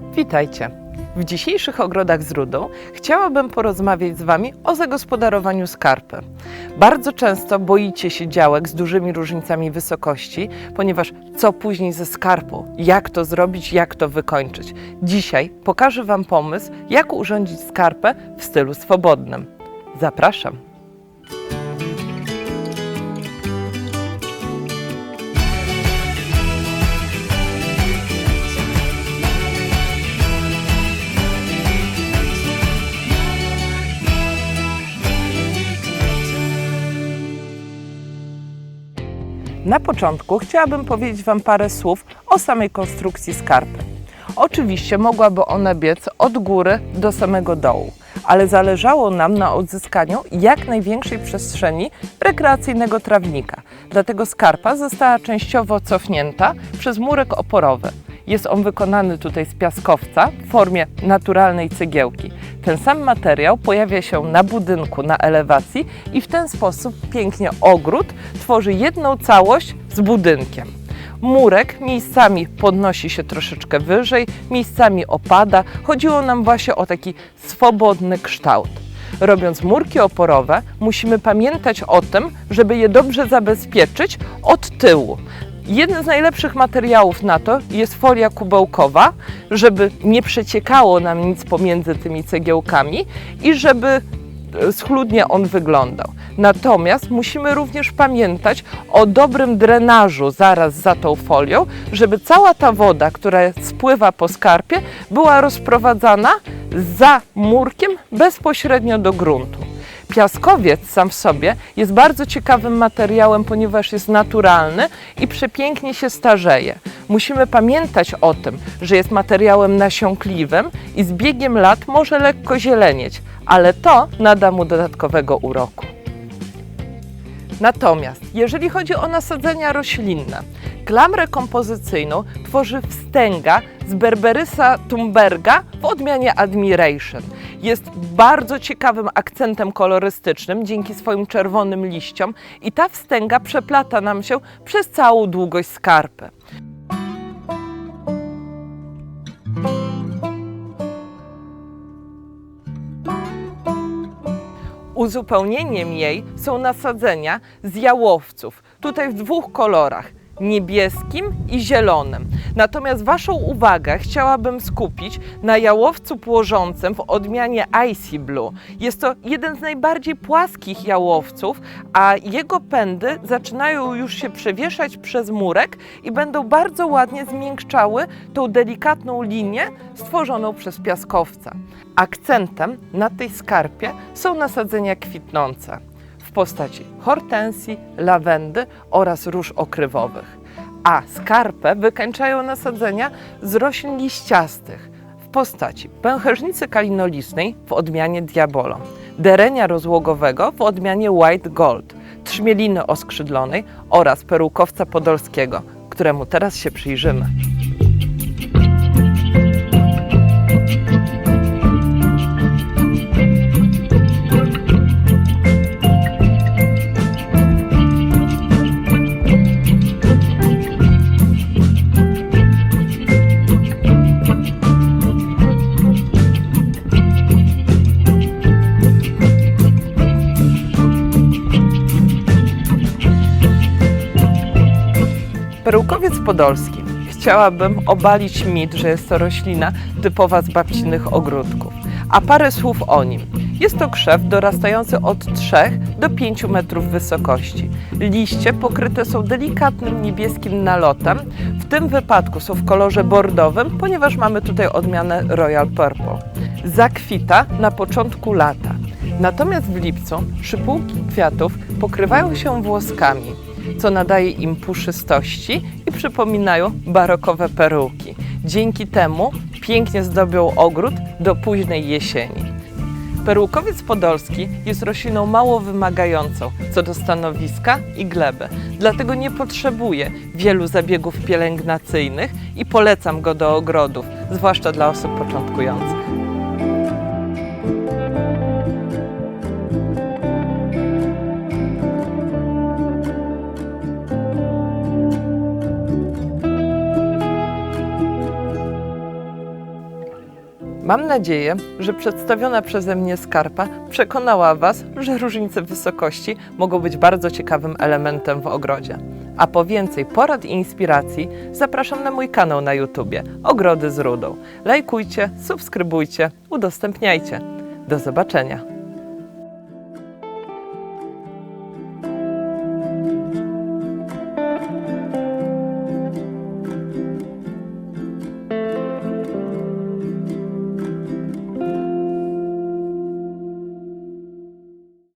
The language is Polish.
Witajcie. W dzisiejszych ogrodach z rudą chciałabym porozmawiać z Wami o zagospodarowaniu skarpy. Bardzo często boicie się działek z dużymi różnicami wysokości, ponieważ co później ze skarpą? Jak to zrobić, jak to wykończyć? Dzisiaj pokażę Wam pomysł, jak urządzić skarpę w stylu swobodnym. Zapraszam. Na początku chciałabym powiedzieć Wam parę słów o samej konstrukcji skarpy. Oczywiście mogłaby ona biec od góry do samego dołu, ale zależało nam na odzyskaniu jak największej przestrzeni rekreacyjnego trawnika. Dlatego skarpa została częściowo cofnięta przez murek oporowy. Jest on wykonany tutaj z piaskowca w formie naturalnej cegiełki. Ten sam materiał pojawia się na budynku, na elewacji i w ten sposób pięknie ogród tworzy jedną całość z budynkiem. Murek miejscami podnosi się troszeczkę wyżej, miejscami opada. Chodziło nam właśnie o taki swobodny kształt. Robiąc murki oporowe, musimy pamiętać o tym, żeby je dobrze zabezpieczyć od tyłu. Jeden z najlepszych materiałów na to jest folia kubełkowa, żeby nie przeciekało nam nic pomiędzy tymi cegiełkami i żeby e, schludnie on wyglądał. Natomiast musimy również pamiętać o dobrym drenażu zaraz za tą folią, żeby cała ta woda, która spływa po skarpie, była rozprowadzana za murkiem bezpośrednio do gruntu. Piaskowiec sam w sobie jest bardzo ciekawym materiałem, ponieważ jest naturalny i przepięknie się starzeje. Musimy pamiętać o tym, że jest materiałem nasiąkliwym i z biegiem lat może lekko zielenieć, ale to nada mu dodatkowego uroku. Natomiast jeżeli chodzi o nasadzenia roślinne, klamrę kompozycyjną tworzy wstęga z Berberysa tumberga w odmianie Admiration. Jest bardzo ciekawym akcentem kolorystycznym dzięki swoim czerwonym liściom i ta wstęga przeplata nam się przez całą długość skarpy. Uzupełnieniem jej są nasadzenia z jałowców, tutaj w dwóch kolorach niebieskim i zielonym. Natomiast Waszą uwagę chciałabym skupić na jałowcu płożącym w odmianie Icy Blue. Jest to jeden z najbardziej płaskich jałowców, a jego pędy zaczynają już się przewieszać przez murek i będą bardzo ładnie zmiękczały tą delikatną linię stworzoną przez piaskowca. Akcentem na tej skarpie są nasadzenia kwitnące w postaci hortensji, lawendy oraz róż okrywowych. A skarpę wykańczają nasadzenia z roślin liściastych w postaci pęcherzycy kalinolistnej w odmianie Diabolo, derenia rozłogowego w odmianie White Gold, trzmieliny oskrzydlonej oraz perułkowca podolskiego, któremu teraz się przyjrzymy. Perukowiec podolski. Chciałabym obalić mit, że jest to roślina typowa z babcinych ogródków. A parę słów o nim. Jest to krzew dorastający od 3 do 5 metrów wysokości. Liście pokryte są delikatnym niebieskim nalotem. W tym wypadku są w kolorze bordowym, ponieważ mamy tutaj odmianę Royal Purple. Zakwita na początku lata. Natomiast w lipcu szypułki kwiatów pokrywają się włoskami co nadaje im puszystości i przypominają barokowe peruki. Dzięki temu pięknie zdobią ogród do późnej jesieni. Perukowiec podolski jest rośliną mało wymagającą co do stanowiska i gleby, dlatego nie potrzebuje wielu zabiegów pielęgnacyjnych i polecam go do ogrodów, zwłaszcza dla osób początkujących. Mam nadzieję, że przedstawiona przeze mnie skarpa przekonała Was, że różnice wysokości mogą być bardzo ciekawym elementem w ogrodzie. A po więcej porad i inspiracji zapraszam na mój kanał na YouTubie Ogrody z Rudą. Lajkujcie, subskrybujcie, udostępniajcie. Do zobaczenia.